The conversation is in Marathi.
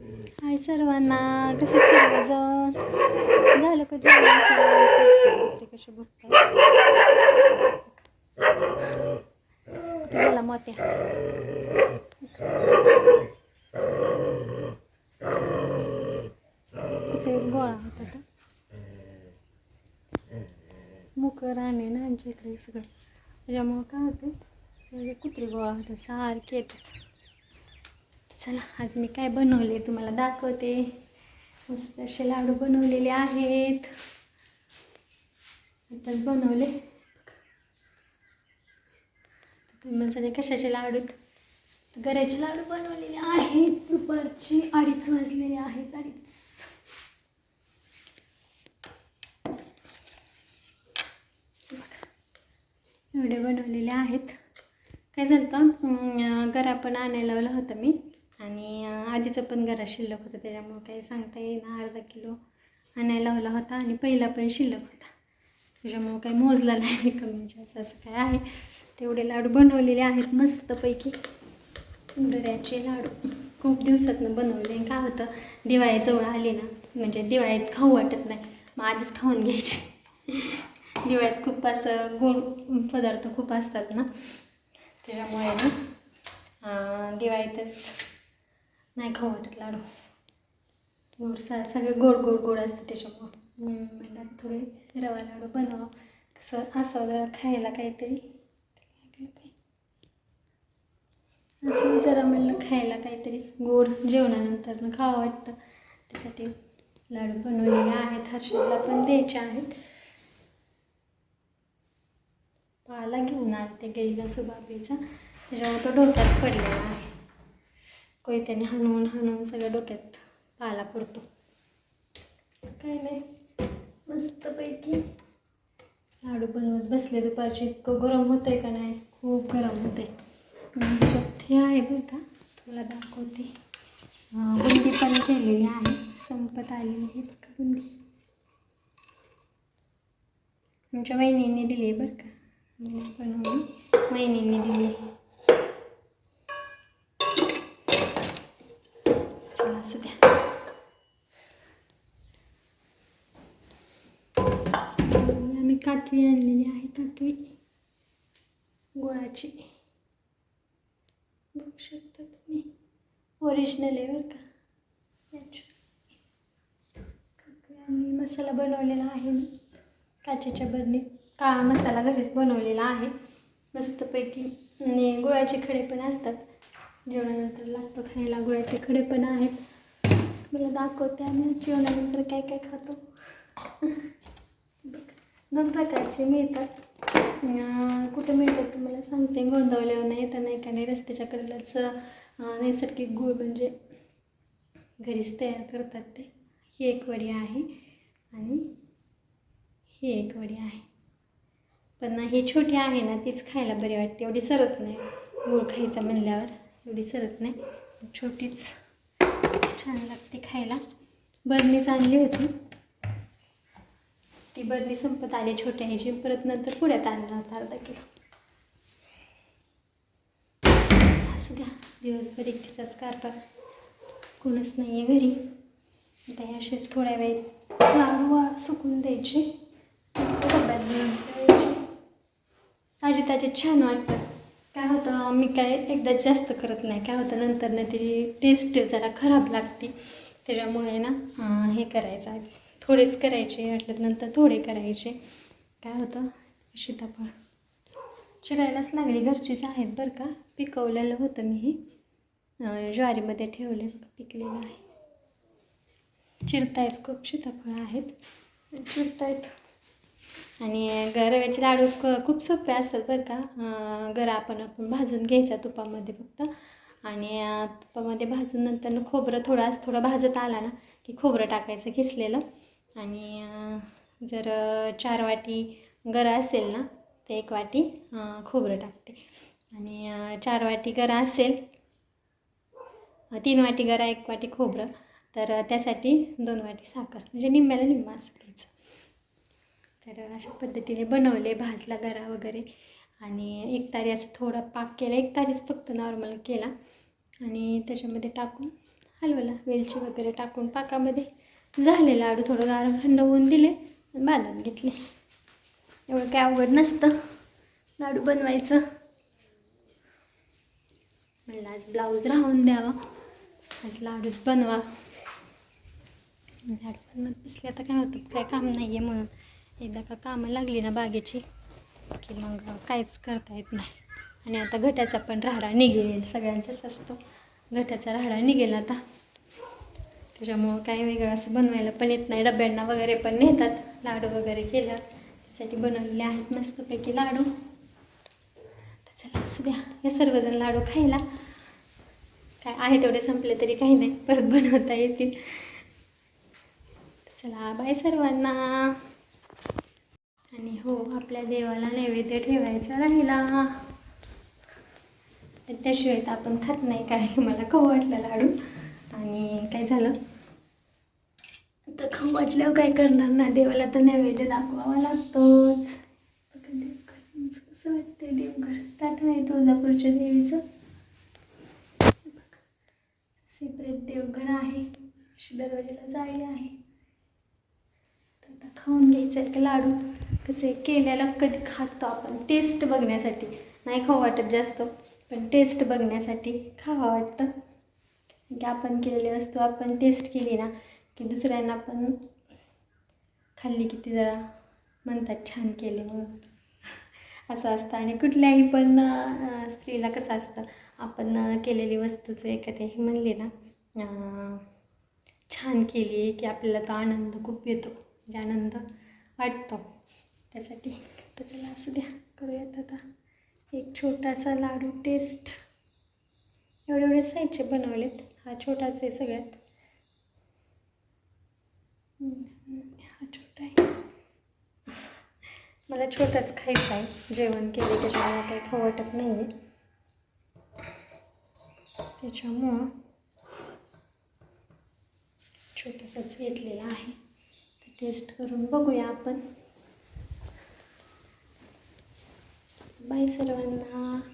हाय सर्वांना कसे सर्वजण झालं का जेवण सर्वांचं? ते कसे मोत्या कुठेच गोळा होता का मुकं राणे ना आमच्या इकडे सगळं. त्याच्यामुळं काय होतं सगळे कुत्री गोळा होतात सारखे येतात. चला आज मी काय बनवले तुम्हाला दाखवते. मस्त असे लाडू बनवलेले आहेत. आताच बनवले. म्हणजे कशाचे लाडू गऱ्याचे लाडू बनवलेले आहेत. दुपारची अडीच वाजलेले आहेत अडीच. एवढे बनवलेले आहेत. काय झालं होतं? गरा पण आणायला लावलं होतं मी. आणि आधीचं पण घरात शिल्लक होतं त्याच्यामुळं काही सांगता येईना अर्धा किलो आणायला लावला होता आणि पहिला पण शिल्लक होता. त्याच्यामुळं काही मोजला नाही मी कमी जास्त असं काय आहे. तेवढे लाडू बनवलेले आहेत मस्तपैकी. उंदऱ्याचे लाडू. खूप दिवसातनं बनवले काय होतं दिवाळी जवळ आली ना म्हणजे दिवाळीत खाऊ वाटत नाही मग आधीच खाऊन घ्यायचे. दिवाळीत खूप असं गोड पदार्थ खूप असतात ना त्याच्यामुळे ना दिवाळीतच नाही खाऊ वाटत लाडू. गोड सा सगळे गोड गोड गोड असतं त्याच्यामुळं. हम्म, म्हणलं थोडे रवा लाडू बनवा. कसं असावं जरा खायला काहीतरी. असं जरा म्हणलं खायला काहीतरी गोड जेवणानंतर खावं वाटतं. त्यासाठी लाडू बनवलेले आहेत हर्षदला पण द्यायचे आहेत. पाला घेऊन आणते गेला सुबाबीचा त्याच्यामुळे तो डोक्यात पडलेला आहे. कोयत्याने हणवून हणवून सगळ्या डोक्यात पाला पडतो. काय नाही. मस्तपैकी लाडू बनवत बसले दुपारचे. इतकं गरम होतं आहे का नाही? खूप गरम होतं आहे हे आहे बरं का. तुला दाखवते. बुंदी पण केलेली आहे. संपत आलेली आहे बघा बुंदी. आमच्या वहिनींनी दिली आहे बरं का. मी बनवून वहिनींनी दिली आहे. असू द्या. आम्ही काकवी आणलेली आहे काकवी गुळाची. बघू शकता तुम्ही. ओरिजिनल आहे बरं का. Natural. काकवी आणि मसाला बनवलेला आहे मी. काचेच्या बरणीत. काळा मसाला घरीच बनवलेला आहे. मस्तपैकी. आणि गुळाचे खडे पण असतात. जेवणानंतर लागतं खायला गुळाचे खडे पण आहेत. मला दाखवते आम्ही जेवणानंतर काय काय खातो. दोन प्रकारचे मिळतात. कुठे मिळतात तुम्हाला सांगते. गोंदवल्यावर नाही तर नाही का नाही रस्त्याच्या कडेलाच नैसर्गिक गूळ म्हणजे घरीच तयार करतात ते. ही एक वडी आहे आणि ही एक वडी आहे. पण ही छोटी आहे ना तीच खायला बरी वाटते. एवढी सरत नाही. गूळ खायचा म्हणल्यावर एवढी सरत नाही. छोटीच. छान लागते खायला. बरणीच आणली होती. ती बरणी संपत आली छोट्या ह्याची. परत नंतर पुण्यात आणला होता अर्धा किलो. असू द्या दिवसभर एकटीचाच कारभार. कोणच नाही आहे घरी. आता हे असेच थोड्या वेळ लाडू सुकून द्यायचे. डब्यात ताजे ताजे छान वाटतात. काय होतं मी काय एकदा जास्त करत नाही. काय होतं नंतर ना त्याची टेस्ट जरा खराब लागते. त्याच्यामुळे ना हे करायचं आहे. थोडेच करायचे वाटलं नंतर थोडे करायचे. काय होतं सीताफळ चिरायलाच लागली घरचीच आहेत बरं का. पिकवलेलं होतं मी हे. ज्वारीमध्ये ठेवले पिकलेलं आहे. चिरतायत खूप सीताफळं आहेत. चिरतायत. आणि गरव्याचे रव्याचे लाडू क खूप सोपे असतात बरं का. गरा आपण आपण भाजून घ्यायचा तुपामध्ये फक्त. आणि तुपामध्ये भाजून नंतर खोबरं थोडं थोडं भाजत आला ना की खोबरं टाकायचं किसलेलं. आणि जर चार वाटी गरा असेल ना तर एक वाटी खोबरं टाकते. आणि चार वाटी गरा असेल तीन वाटी गरा एक वाटी खोबरं तर त्यासाठी दोन वाटी साखर. म्हणजे निम्म्याला निम्मा असं. तर अशा पद्धतीने बनवले भाजला गरा वगैरे. आणि एक तारी असं थोडा पाक केला. एक तारीच फक्त नॉर्मल केला. आणि त्याच्यामध्ये टाकून हलवला. वेलची वगैरे टाकून पाकामध्ये झाले लाडू थोडं गार थंड होऊन दिले. बांधून घेतले. एवढं काय अवघड नसतं. लाडू बनवायचं. म्हणलं आज ब्लाऊज राहून द्यावा. आज लाडूच बनवा. लाडू बनवत बसले. आता काय होतं? काय काम नाही आहे म्हणून. एकदा का कामं लागली ना बागेची की मग काहीच करता येत नाही. आणि आता घट्याचा पण राहाडा निघेल सगळ्यांचाच असतो. घट्याचा राहाडा निघेल आता. त्याच्यामुळं काही वेगळं असं बनवायला पण येत नाही. डब्यांना वगैरे पण नेतात लाडू वगैरे केल्या त्यासाठी बनवलेले आहेत मस्तपैकी लाडू. तर चला असू द्या. या सर्वजण लाडू खायला. काय आहे तेवढे संपले तरी काही नाही. परत बनवता येतील. चला बाय सर्वांना. आणि हो आपल्या देवाला नैवेद्य ठेवायचा राहिला. त्याशिवाय तर आपण खात नाही काय मला खाऊ वाटलं लाडू. आणि काय झालं? तर खाऊ वाटल्यावर काय करणार ना? देवाला तर नैवेद्य दाखवावा लागतोच. देवघर कसं वाटतंय देवघर. ताट नाही तुळजापूरच्या देवीचं. सेपरेट देवघर आहे. दरवाजेला जाळी आहे. तर आता खाऊन घ्यायचं आहे लाडू? कसं केल्याला कधी खातो आपण. टेस्ट बघण्यासाठी. नाही खाऊ वाटत जास्त पण टेस्ट बघण्यासाठी खावा वाटतं. की आपण केलेली वस्तू आपण टेस्ट केली ना की दुसऱ्यांना पण खाल्ली की ती जरा म्हणतात छान केले म्हणून. असं असतं. आणि कुठल्याही पण स्त्रीला कसं असतं आपण केलेली वस्तूचं एखाद्या हे म्हणले ना छान केली की आपल्याला तो आनंद खूप येतो. म्हणजे आनंद वाटतो. त्यासाठी तर चला असू द्या. करूयात आता. एक छोटासा लाडू टेस्ट एवढे एवढे साईजचे बनवलेत. हा छोटाच आहे सगळ्यात. हा छोटा आहे. मला छोटाच खायचा आहे. जेवण केलं त्याच्यामुळे काही खाऊ वाटत नाही आहे त्याच्यामुळं छोटासाच घेतलेला आहे. तर टेस्ट करून बघूया आपण. बाय सर्वांना